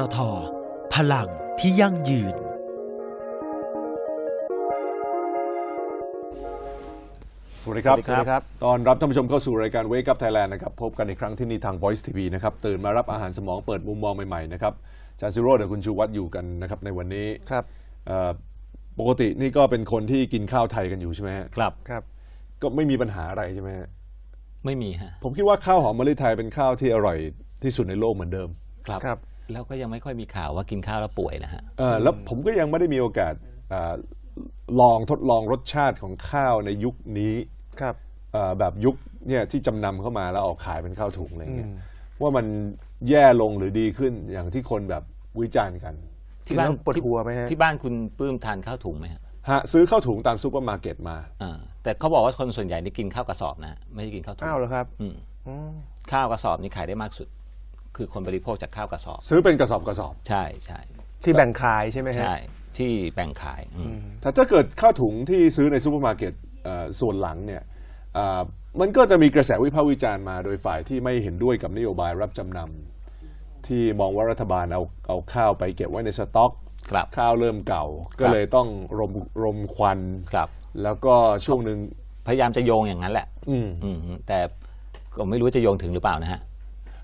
ตท พลังที่ยั่งยืน สวัสดีครับ สวัสดีครับ ตอนรับท่านผู้ชมเข้าสู่รายการ Wake Up Thailand นะครับ พบกันในครั้งที่นี่ทาง Voice TV นะครับ ตื่นมารับอาหารสมองเปิดมุมมองใหม่ๆนะครับอาจารย์ซิโร่เดี๋ยวคุณชูวัตรอยู่กันนะครับในวันนี้ครับเอ่อปกตินี่ก็เป็นคนที่กินข้าวไทยกันอยู่ใช่ไหมฮะครับครับก็ไม่มีปัญหาอะไรใช่ไหมฮะไม่มีฮะผมคิดว่าข้าวหอมมะลิไทยเป็นข้าวที่อร่อยที่สุดในโลกเหมือนเดิม ครับ ครับ แล้วก็ยังไม่ค่อยมีข่าวว่ากินข้าวแล้วป่วยนะฮะเออแล้วผมก็ยังไม่ได้มีโอกาสอาลองทดลองรสชาติของข้าวในยุคนี้ครับ เอ่อแบบยุคเนี่ยที่จำนำเข้ามาแล้วออกขายเป็นข้าวถุงอะไรเงี้ยว่ามันแย่ลงหรือดีขึ้นอย่างที่คนแบบวิจารณ์กัน ที่บ้านกินแล้วปวดหัวไหมฮะ ที่บ้านคุณปลื้มทานข้าวถุงไหมฮะฮะซื้อข้าวถุงตามซูเปอร์มาร์เก็ตมา อ่าแต่เขาบอกว่าคนส่วนใหญ่นี่กินข้าวกระสอบนะฮะไม่ได้กินข้าวถุงอ้าวเหรอครับอืมอืมข้าวกระสอบนี่ขายได้มากสุด คือคนบริโภคจากข้าวกระสอบ ซื้อเป็นกระสอบกระสอบ ใช่ใช่ที่แบ่งขายใช่ไหมฮะใช่ที่แบ่งขายอืมแต่ถ้าเกิดข้าวถุงที่ซื้อในซูเปอร์มาร์เก็ตเอ่อส่วนหลังเนี่ยเอ่อมันก็จะมีกระแสวิพากษ์วิจารณ์มาโดยฝ่ายที่ไม่เห็นด้วยกับนโยบายรับจำนำที่มองว่ารัฐบาลเอาเอาข้าวไปเก็บไว้ในสต็อก ครับ ข้าวเริ่มเก่า ก็เลยต้องรมรมควัน ครับ แล้วก็ช่วงหนึ่งพยายามจะโยงอย่างนั้นแหละ อืม อืมแต่ก็ไม่รู้จะโยงถึงหรือเปล่านะฮะ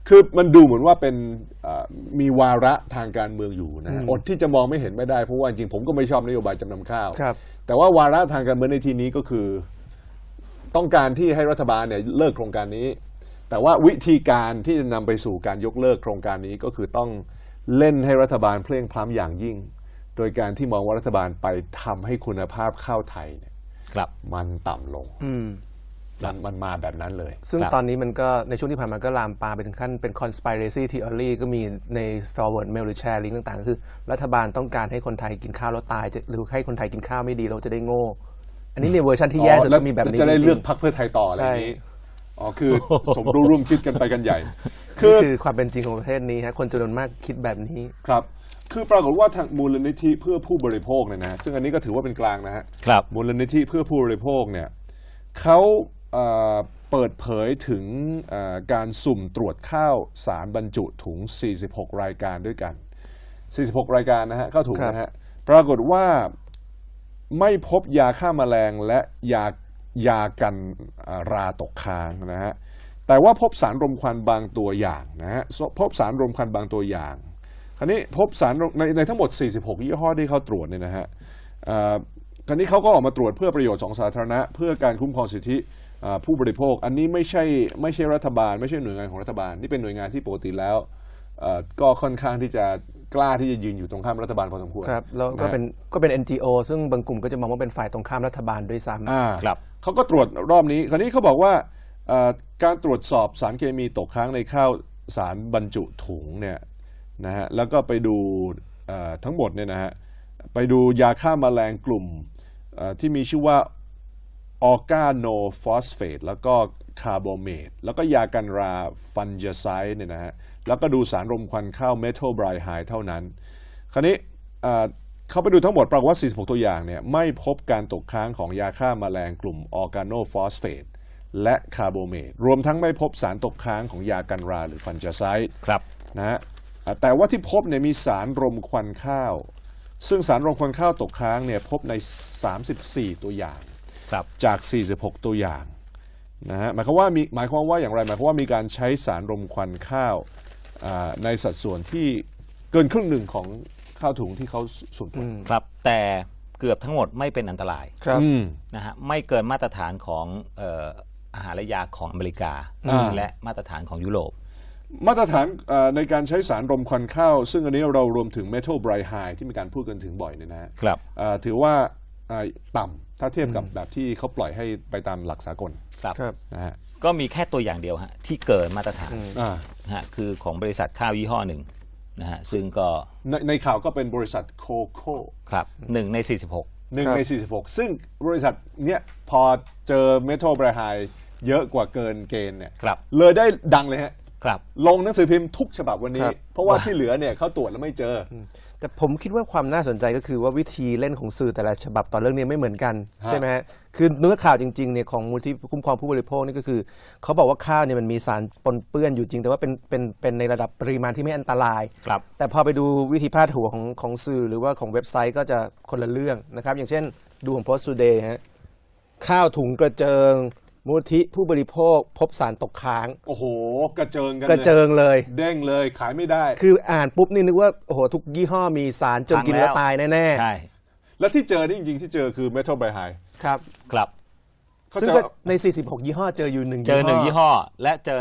คือมันดูเหมือนว่าเป็นเอ่อมีวาระทางการเมืองอยู่นะฮะอดที่จะมองไม่เห็นไม่ได้เพราะว่าจริงๆผมก็ไม่ชอบนโยบายจำนำข้าวครับแต่ว่าวาระทางการเมืองในทีนี้ก็คือ ต้องการที่ให้รัฐบาลเนี่ยเลิกโครงการนี้ แต่ว่าวิธีการที่จะนำไปสู่การยกเลิกโครงการนี้ก็คือต้องเล่นให้รัฐบาลเพลงพล้ำอย่างยิ่ง โดยการที่มองว่ารัฐบาลไปทำให้คุณภาพข้าวไทยเนี่ยครับมันต่ำลงอื มมันมันมาแบบนั้นเลย ซึ่งครับตอนนี้มันก็ในช่วงที่ผ่านมาก็ลามปามไปถึงขั้นเป็น conspiracy theory ก็มีใน forward mail หรือ share link ต่างๆคือ รัฐบาลต้องการให้คนไทยกินข้าวแล้วตายจะหรือให้คนไทยกินข้าวไม่ดีเราจะได้โง่ อันนี้ในเวอร์ชันที่แย่สุดอ๋อก็มีแบบนี้จะได้จริงๆเลือกพักเพื่อไทยต่ออะไรอย่างนี้ใช่อ๋อคือสมรู้ร่วมคิดกันไปกันใหญ่คือนี่คือความเป็นจริงของประเทศนี้ฮะคนจำนวนมากคิดแบบนี้ครับคือปรากฏว่าทางมูลนิธิเพื่อผู้บริโภคเนี่ยนะซึ่งอันนี้ก็ถือว่าเป็นกลางนะฮะครับมูลนิธิเพื่อผู้บริโภคเนี่ยเขา เอ่อเปิดเผยถึงเอ่อการสุ่มตรวจข้าวสารบรรจุถุง 46 รายการด้วยกัน 46 รายการนะฮะข้าวถุงครับนะฮะปรากฏว่าไม่พบยาฆ่าแมลงและยายากันเอ่อราตกค้างนะฮะแต่ว่าพบสารรมควันบางตัวอย่างนะฮะพบสารรมควันบางตัวอย่าง คราวนี้พบสารในในทั้งหมด 46 ยี่ห้อที่เขาตรวจเนี่ยนะฮะเอ่อคราวนี้เขาก็ออกมาตรวจเพื่อประโยชน์ของสาธารณะ เพื่อการคุ้มครองสิทธิเอ่อ ผู้บริโภค อันนี้ไม่ใช่ไม่ใช่รัฐบาล ไม่ใช่หน่วยงานของรัฐบาล นี่เป็นหน่วยงานที่ปกติแล้วเอ่อก็ค่อนข้างที่จะกล้าที่จะยืนอยู่ตรงข้ามรัฐบาลพอสมควรครับแล้วก็ะฮะเป็นก็เป็น NGO ซึ่งบางกลุ่มก็จะมองว่าเป็นฝ่ายตรงข้ามรัฐบาลด้วยซ้ำอ่าครับเขาก็ตรวจรอบนี้ คราวนี้เขาบอกว่าเอ่อการตรวจสอบสารเคมีตกค้างในข้าวสารบรรจุถุงเนี่ยนะฮะแล้วก็ไปดูเอ่อทั้งหมดเนี่ยนะฮะไปดูยาฆ่ามาแมลงกลุ่มเอ่อที่มีชื่อว่า ออร์กาโนฟอสเฟตแล้วก็คาร์บอเมตแล้วก็ยากันราฟันเจไซด์เนี่ยนะฮะแล้วก็ดูสารรมควันข้าวเมทัลไบรไฮเท่านั้น คราวนี้เอ่อเขาไปดูทั้งหมดปรากฏว่า 46 ตัวอย่างเนี่ยไม่พบการตกค้างของยาฆ่ามาแมลงกลุ่มออร์กาโนฟอสเฟตและคาร์บอเมตรวมทั้งไม่พบสารตกค้างของยากันราหรือฟันเจไซด์ครับนะฮะอ่าแต่ว่าที่พบเนี่ยมีสารรมควันข้าว ซึ่งสารรมควันข้าวตกค้างเนี่ยพบใน 34 ตัวอย่าง ครับ จาก 46 ตัวอย่างนะฮะหมายความว่ามีหมายความว่าอย่างไรหมายความว่ามีการใช้สารรมควันข้าวอ่าในสัดส่วนที่เกินครึ่งหนึ่งของข้าวถุงที่เขาสุ่มตรวจครับ แต่เกือบทั้งหมดไม่เป็นอันตรายครับ อืม นะฮะไม่เกินมาตรฐานของเอ่ออาหารและยาของอเมริกา อ่า และมาตรฐานของยุโรป มาตรฐานเอ่อในการใช้สารรมควันข้าว ซึ่งอันนี้เรารวมถึงเมทัลไบรไฮที่มีการพูดกันถึงบ่อยเนี่ยนะฮะครับ เอ่อถือว่าเอ่อ ต่ำถ้าเทียบกับแบบที่เขาปล่อยให้ไปตามหลักสากลครับ ครับ นะฮะก็มีแค่ตัวอย่างเดียวฮะที่เกินมาตรฐานอ่านะฮะคือของบริษัทข้าวยี่ห้อหนึ่งนะฮะซึ่งก็ในในข่าวก็เป็นบริษัทโคโค่ครับหนึ่งใน 46 หนึ่งครับใน 46 ซึ่งบริษัทเนี้ยพอเจอเมทัลไบรไฮเยอะกว่าเกินเกณฑ์เนี่ยครับ เลยได้ดังเลยฮะ ครับ ลงหนังสือพิมพ์ทุกฉบับวันนี้ ครับเพราะว่า ที่เหลือเนี่ยเขาตรวจแล้วไม่เจออ แต่ผมคิดว่าความน่าสนใจก็คือว่าวิธีเล่นของสื่อแต่ละฉบับต่อเรื่องนี้ไม่เหมือนกัน ฮะ ใช่ไหมฮะคือเนื้อข่าวจริงๆเนี่ยของมูลที่คุ้มครองผู้บริโภคนี่ก็คือ เขาบอกว่าข้าวเนี่ยมันมีสารปนเปื้อนอยู่จริง แต่ว่าเป็นเป็นเป็นในระดับปริมาณที่ไม่อันตราย ครับ แต่พอไปดูวิธีพาดหัวของของสื่อหรือว่าของเว็บไซต์ก็จะคนละเรื่องนะครับ อย่างเช่นดูของ Post Today ฮะข้าวถุงกระเจิง มูลที่ผู้บริโภคพบสารตกค้าง โอ้โห กระเจิงกันกระเจิงเลย เด้งเลยขายไม่ได้ คืออ่านปุ๊บนี่นึกว่าโอ้โหทุกยี่ห้อมีสารจนกินแล้วตายแน่ใช่แล้วที่เจอนี่จริงๆที่เจอคือเมทัลไบไฮๆครับครับเขาซึ่งจะก็ใน 46 ยี่ห้อเจออยู่หนึ่งเจอหนึ่งยี่ห้อ และเจอ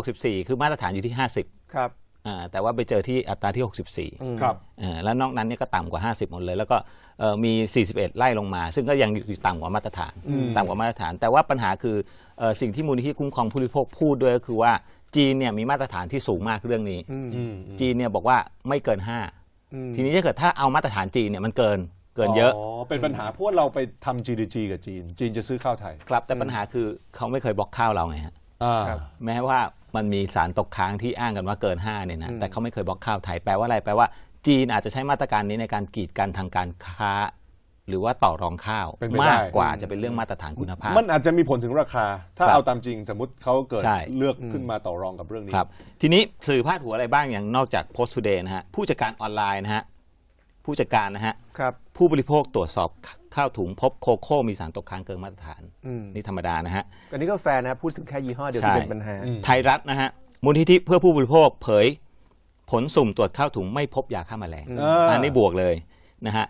64 คือมาตรฐานอยู่ที่ 50 ครับอ่า แต่ว่าไปเจอที่อัตราที่ 64ครับเอ่อแล้วนอกนั้นเนี่ยก็ต่ำกว่า 50 หมดเลย แล้วก็เอ่อมี 41 ไล่ลงมา ซึ่งก็ยังอยู่ต่ำกว่ามาตรฐานต่ำกว่ามาตรฐาน แต่ว่าปัญหาคือเอ่อสิ่งที่มูลนิธิคุ้มครองผู้บริโภคพูดด้วยก็คือว่าจีนเนี่ยมีมาตรฐานที่สูงมากเรื่องนี้ จีนเนี่ยบอกว่าไม่เกิน 5 ทีนี้ถ้าเกิดถ้าเอามาตรฐานจีนเนี่ยมันเกินเกินเยอะอ๋อเป็นปัญหาเพราะว่าเราไปทำ GDG กับจีน จีนจะซื้อข้าวไทย ครับ แต่ปัญหาคือเขาไม่เคยบล็อกข้าวเราไงฮะ อ่า ครับ แม้ว่ามันมีสารตกค้างที่อ้างกันว่าเกิน5เนี่ยนะแต่เขาไม่เคยบล็อกข้าวไทยแปลว่าอะไรแปลว่าจีนอาจจะใช้มาตรการนี้ในการกีดกันทางการค้า หรือว่าต่อรองข้าวเป็นไปได้ มากกว่าจะเป็นเรื่องมาตรฐานคุณภาพ มันอาจจะมีผลถึงราคา ถ้าครับเอาตามจริงสมมติเขาเกิดใช่ เลือกขึ้นมาต่อรองกับเรื่องนี้ ครับทีนี้สื่อพาดหัวอะไรบ้างอย่างนอกจาก Post Today นะฮะผู้จัดการออนไลน์นะฮะ ผู้จัดการนะฮะครับ ผู้บริโภคตรวจสอบข้าวถุงพบโคโค่มีสารตกค้างเกินมาตรฐาน อืม นี่ธรรมดานะฮะ อันนี้ก็แฟร์นะครับพูดถึงแค่ยี่ห้อเดียวใช่ที่เป็นปัญหา ไทยรัฐนะฮะ มูลนิธิเพื่อผู้บริโภคเผย ผลสุ่มตรวจข้าวถุงไม่พบยาฆ่าแมลงอ่าอั นนี้บวกเลยนะฮะ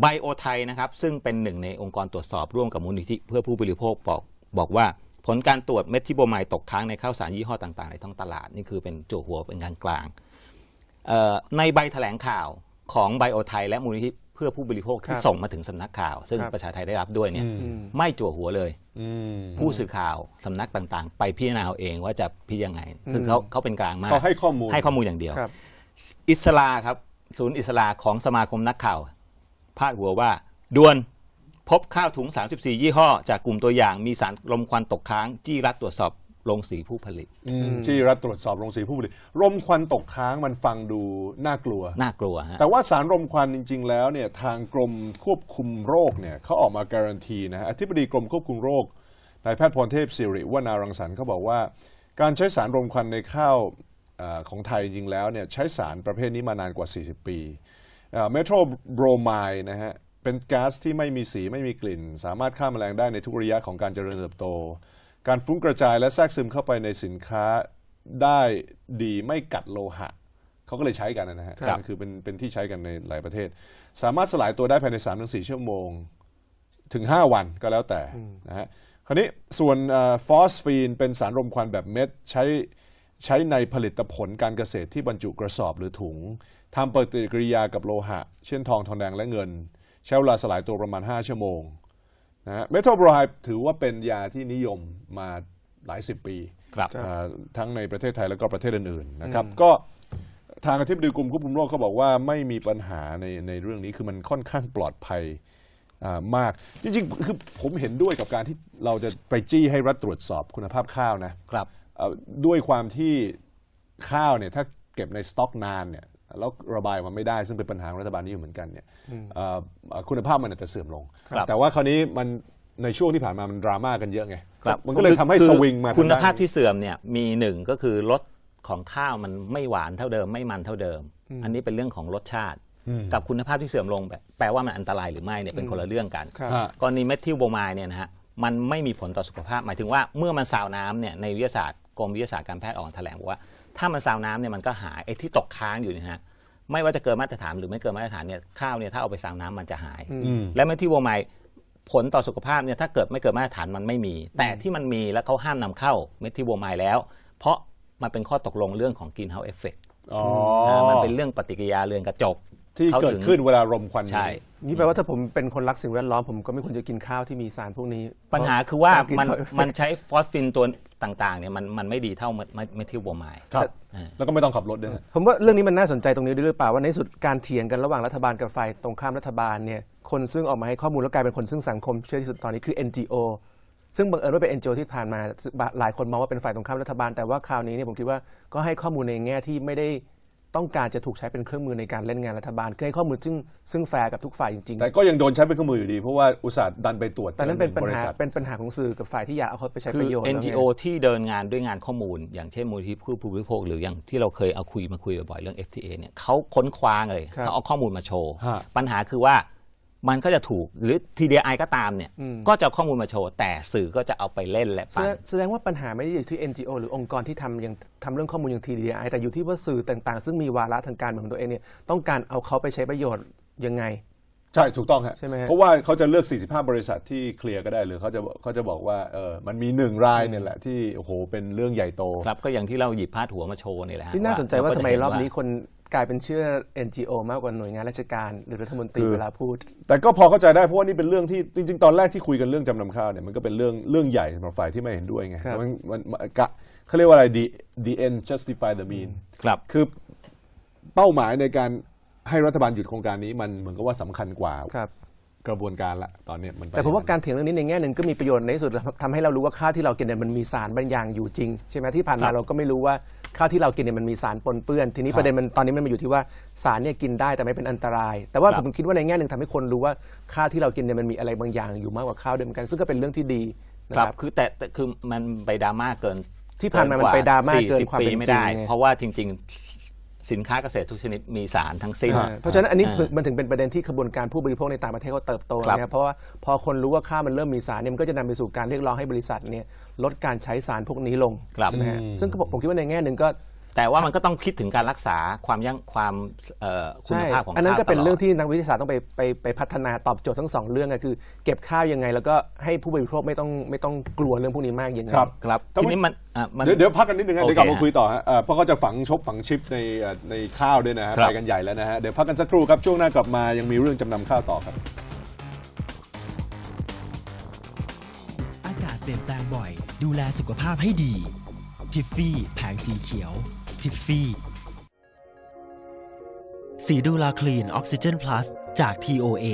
ไบโอไทยนะครับ ซึ่งเป็นหนึ่งในองค์กรตรวจสอบร่วมกับมูลนิธิเพื่อผู้บริโภคบอกบอกว่าผลการตรวจเมทิโบไมด์ตกค้างในข้าวสารยี่ห้อต่างๆ ในท้องตลาด นี่คือเป็นจั่วหัวเป็นกลางกลางๆเอ่อ ในใบแถลงข่าวของไบโอไทยและมูลนิธิเพื่อผู้บริโภคที่ครับส่งมาถึงสำนักข่าว ซึ่งครับประชาไทยได้รับด้วยเนี่ยอืมไม่จั่วหัวเลยอืมผู้สื่อข่าวสำนักต่างๆ ไปพิจารณาเอาเองว่าจะพิจารณาไงคือเขาเขาเป็นกลางมากเขาให้ข้อมูลให้ข้อมูลอย่างเดียวครับอิสลาครับศูนย์อิสลาของสมาคมนักข่าว พาดหัวว่าด่วนพบข้าวถุง 34 ยี่ห้อ จากกลุ่มตัวอย่างมีสารลมควันตกค้าง จี้รัดตรวจสอบ โรงสีผู้ผลิตอืมที่รัฐตรวจสอบโรงสีผู้ผลิต รมควันตกค้างมันฟังดูน่ากลัว น่ากลัวฮะแต่ว่าสารรมควันจริง ๆ แล้วเนี่ยทางกรมควบคุมโรคเนี่ยเขาออกมาการันตีนะฮะอธิบดีกรมควบคุมโรคนายแพทย์พรเทพสิริวนารังสรรค์เขาบอกว่า การใช้สารรมควันในข้าวเอ่อของไทยจริงๆแล้วเนี่ยใช้สารประเภทนี้มานานกว่า 40 ปีเมโทรโบรไมด์นะฮะเป็นก๊าซที่ไม่มีสีไม่มีกลิ่น สามารถฆ่าแมลงได้ในทุกระยะของการเจริญเติบโต การฟุ้งกระจายและแทรกซึมเข้าไปในสินค้าได้ดีไม่กัดโลหะเขาก็เลยใช้กันนะฮะครับ คือเป็นเป็นที่ใช้กันในหลายประเทศ สามารถสลายตัวได้ภายใน3-4ถึงชั่วโมง ถึง 5 วันก็แล้วแต่นะฮะคราวนี้ส่วนฟอสฟีนเป็นสารรมควันแบบเม็ดใช้ใช้ในผลิตผลการเกษตรที่บรรจุกระสอบหรือถุงทำปฏิกิริยากับโลหะ เช่นทองทองแดงและเงิน ใช้เวลาสลายตัวประมาณ 5 ชั่วโมง นะฮะเมทัลโบรไฮถือว่าเป็นยาที่นิยมมาหลายสิบปีครับอ่าทั้งในประเทศไทยแล้วก็ประเทศอื่นๆนะครับก็ทางอธิบดีกรมควบคุมโรคเขาบอกว่าไม่มีปัญหาในในเรื่องนี้คือมันค่อนข้างปลอดภัยอ่ามาก จริงๆ คือผมเห็นด้วยกับการที่เราจะไปจี้ให้รัฐตรวจสอบคุณภาพข้าวนะครับ เอ่อด้วยความที่ข้าวเนี่ยถ้าเก็บในสต็อกนานเนี่ย แล้วระบายออกมาไม่ได้ซึ่งเป็นปัญหาของรัฐบาลนี้อยู่เหมือนกันเนี่ยเอ่อเอ่อคุณภาพมันอาจจะเสื่อมลงครับแต่ว่าคราวนี้มันในช่วงที่ผ่านมามันดราม่ากันเยอะไงครับมันก็เลยทำให้คือสวิงมาคุณทงด้นภาพที่เสื่อมเนี่ยมีหนึ่งก็คือรสของข้าวมันไม่หวานเท่าเดิม ไม่มันเท่าเดิม อันนี้เป็นเรื่องของรสชาติ กับคุณภาพที่เสื่อมลงแบบแปลว่ามันอันตรายหรือไม่เนี่ยเป็นคนละเรื่องกันครับฮะกรณีเมทิลโบรไมด์เนี่ยนะฮะมันไม่มีผลต่อสุขภาพ หมายถึงว่าเมื่อมันซาวน้ำเนี่ยในวิทยาศาสตร์กรมวิทยาศาสตร์การแพทย์ออกแถลงบอกว่า ถ้ามันซาวน้ำเนี่ยมันก็หายไอ้ที่ตกค้างอยู่เนี่ยฮะไม่ว่าจะเกินมาตรฐานหรือไม่เกินมาตรฐานเนี่ยข้าวเนี่ยถ้าเอาไปซาวน้ำมันจะหายและเมทิลโบรไมด์ผลต่อสุขภาพเนี่ยถ้าเกิดไม่เกิดมาตรฐานมันไม่มี แต่ที่มันมีแล้วเขาห้ามนำเข้าเมทิลโบรไมด์แล้ว เพราะมันเป็นข้อตกลงเรื่องของ greenhouse effect อ๋ออ่ามันเป็นเรื่องปฏิกิริยาเรือนกระจกที่ขาเกิดถึงขึ้นเวลารมควันใช่ นี่แปลว่าถ้าผมเป็นคนรักสิ่งแวดล้อมผมก็ไม่ควรจะกินข้าวที่มีสารพวกนี้ปัญหาคือว่าสรกิมันข้าวมันใช้ฟอสฟินตัว ต่างๆเนี่ยมันมันไม่ดีเท่าเมทิลโบรไมด์ ครับอ่า แล้วก็ไม่ต้องขับรถด้วยนะ ผมว่าเรื่องนี้มันน่าสนใจตรงนี้ด้วยหรือเปล่าว่าในที่สุดการเถียงกันระหว่างรัฐบาลกับฝ่ายตรงข้ามรัฐบาลเนี่ยคนซึ่งออกมาให้ข้อมูลแล้วกลายเป็นคนซึ่งสังคมเชื่อที่สุดตอนนี้คือ NGO ซึ่งบังเอิญว่าเป็น NGO ที่ผ่านมาหลายคนมองว่าเป็นฝ่ายตรงข้ามรัฐบาล แต่ว่าคราวนี้เนี่ยผมคิดว่าก็ให้ข้อมูลในแง่ที่ไม่ได้ ต้องการจะถูกใช้เป็นเครื่องมือในการเล่นงานรัฐบาลคือให้ข้อมูลซึ่งซึ่งแฟร์กับทุกฝ่ายจริงแต่ก็ยังโดนใช้เป็นเครื่องมืออยู่ดี เพราะว่าอุตสาห์ดันไปตรวจๆแต่นั่นเป็นปัญบริหาษัทเป็นปัญหาของสื่อกับฝ่ายที่อยากเอาเขาไปใช้คืปอระโยชน์แล้วไง NGO ที่เดินงานด้วยงานข้อมูล อย่างเช่นมูลที่ผู้บริโภคหรืออย่างที่เราเคยเอาคุยมาคุยบ่อยๆเรื่อง FTA เนี่ยเขาค้นคว้าเลยครับเขาเอาข้อมูลมาโชว์ฮะปัญหาคือว่า มันก็จะถูกหรือ TDI ก็ตามเนี่ย ก็จะเอาข้อมูลมาโชว์ แต่สื่อก็จะเอาไปเล่นและแสปั่ดนงแสดงว่าปัญหาไม่ได้อยู่ที่ NGO หรือองค์กรที่ทำยังทำเรื่องข้อมูลอย่าง TDI แต่อยู่ที่ว่าสื่อต่างๆ ซึ่งมีวาระทางการเมืองของตัวเองเนี่ยต้องการเอาเขาไปใช้ประโยชน์ยังไง ใช่ถูกต้องฮะใช่ไหมฮะเพราะว่าเขาจะเลือก 45 บริษัทที่เคลียร์ก็ได้หรือเขาจะเขาจะบอกว่าเออมันมีหนึ่งรายเนี่ยแหละที่โอ้โหเป็นเรื่องใหญ่โตครับก็อย่างที่เราหยิบพาดหัวมาโชว์นี่แหละฮะที่น่าสนใจว่าเก็ทำจะไมเห็รอบนี้ว่าคน กลายเป็นเชื่อ NGO มากกว่าหน่วยงานราชการ หรือรัฐมนตรีคือเวลาพูด แต่ก็พอเข้าใจได้เพราะว่านี่เป็นเรื่องที่จริง ๆ ตอนแรกที่คุยกันเรื่องจำนำข้าวเนี่ยมันก็เป็นเรื่องเรื่องใหญ่สำหรับฝ่ายที่ไม่เห็นด้วยไงครับ มันมันมันกะเขาเรียกว่าอะไร the the end justify the mean ครับ คือเป้าหมายในการให้รัฐบาลหยุดโครงการนี้มันเหมือนกับว่าสำคัญกว่า ครับ กระบวนการละตอนเนี้ยมันไปแต่ผมว่าการเถียงเรื่องนี้ในแง่หนึ่งก็มีประโยชน์ในที่สุดทำให้เรารู้ว่าข้าวที่เรากินเนี่ยมันมีสารบางอย่างอยู่จริงใช่ไหมที่ผ่านมาเราก็ไม่รู้ว่าข้าวที่เรากินเนี่ยมันมีสารปนเปื้อน ทีนี้ประเด็นมันตอนนี้มันมาอยู่ที่ว่าสารเนี่ยกินได้แต่ไม่เป็นอันตราย แต่ว่าครับผมคิดว่าในแง่หนึ่งทำให้คนรู้ว่าข้าวที่เรากินเนี่ยมันมีอะไรบางอย่างอยู่มากกว่าข้าวเดิมอนกัน ซึ่งก็เป็นเรื่องที่ดีนะคครัรับบคือแต่แต่คือมันไปดราม่าเกินที่ผ่านมามันไปดราม่าเกิน40ความเป็นปีไม่จริงได้ไงเพราะว่าจริง ๆ สินค้าเกษตรทุกชนิดมีสารทั้งสิ้นอ่าเพราะฉะนั้นอันนี้อ่ามันถึงเป็นประเด็นที่ขบวนการผู้บริโภคในต่างประเทศเขาเติบโตครับนะครับเพราะว่าพอคนรู้ว่าข้าวมันเริ่มมีสารเนี่ยมันก็จะนำไปสู่การเรียกร้องให้บริษัทเนี่ยลดการใช้สารพวกนี้ลงครับใช่ไหมฮะซึ่งก็ผมผมคิดว่าในแง่หนึ่งก็ แต่ว่ามันก็ต้องคิดถึงการรักษาความยั่งความเอ่อคุณใช่ภาพของอันนั้นก็ข้าวเป็นตลดเรื่องที่นักวิทยาศาสตร์ต้องไปไปไปพัฒนาตอบโจทย์ทั้งสองเรื่องก็คือ เก็บข้าวยังไง แล้วก็ให้ผู้บริโภคไม่ต้องไม่ต้องกลัวเรื่องพวกนี้มากยังไงครับครับแต่ว่าทีนี้มันอะมันเดี๋ยวเดี๋ยวพักกันนิดนึงฮะโอเคเดี๋ยวกลับมาฮะคุยต่อฮะเอ่อเพราะเขาจะฝังชบฝังชิปในเอ่อในข้าวด้วยนะฮะครับไปกันใหญ่แล้วนะฮะเดี๋ยวพักกันสักครู่ครับช่วงหน้ากลับมายังมีเรื่องจำนำข้าวต่อครับอากาศเปลี่ยนแปลงบ่อย ดูแลสุขภาพให้ดีทิฟฟี่แผงสีเขียว ทิฟฟี่สีดูลาคลีนออกซิเจนพลัสจาก TOA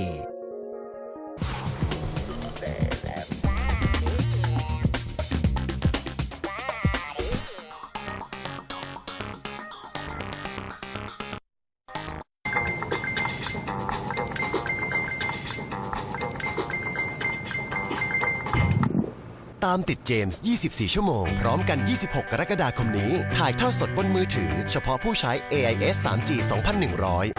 ตามติดเจมส์ 24 ชั่วโมง พร้อมกัน 26 กรกฎาคมนี้ ถ่ายทอดสดบนมือถือ เฉพาะผู้ใช้ AIS 3G 2100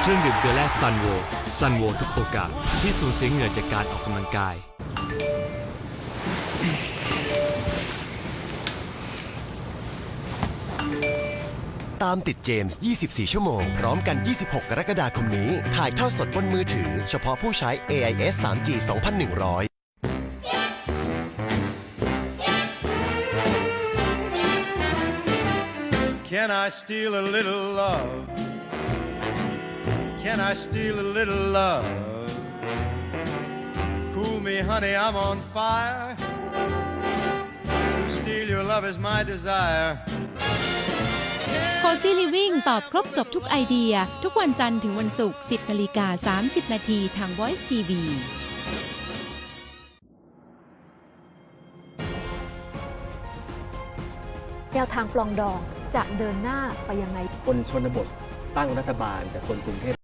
เครื่องดื่มเกลือแร่ซันโวซันโวทุกโอกาสที่สูญเสียเหงื่อจากการออกกำลังกาย ตามติดเจมส์ 24 ชั่วโมง พร้อมกัน 26 กรกฎาคมนี้ ถ่ายทอดสดบนมือถือ เฉพาะผู้ใช้ AIS 3G 2100 Can I steal a little love? Can I steal a little love? Cool me, honey, I'm on fire. To steal your love is my desire. โคซี่ลิวิ่งตอบครบจบทุกไอเดีย ทุกวันจันทร์ถึงวันศุกร์ 10นาฬิกา30 นาทีทาง Voice TV แนวทางปลองดองจะเดินหน้าไปยังไง คนชนบทตั้งรัฐบาลแต่คนกรุงเทพ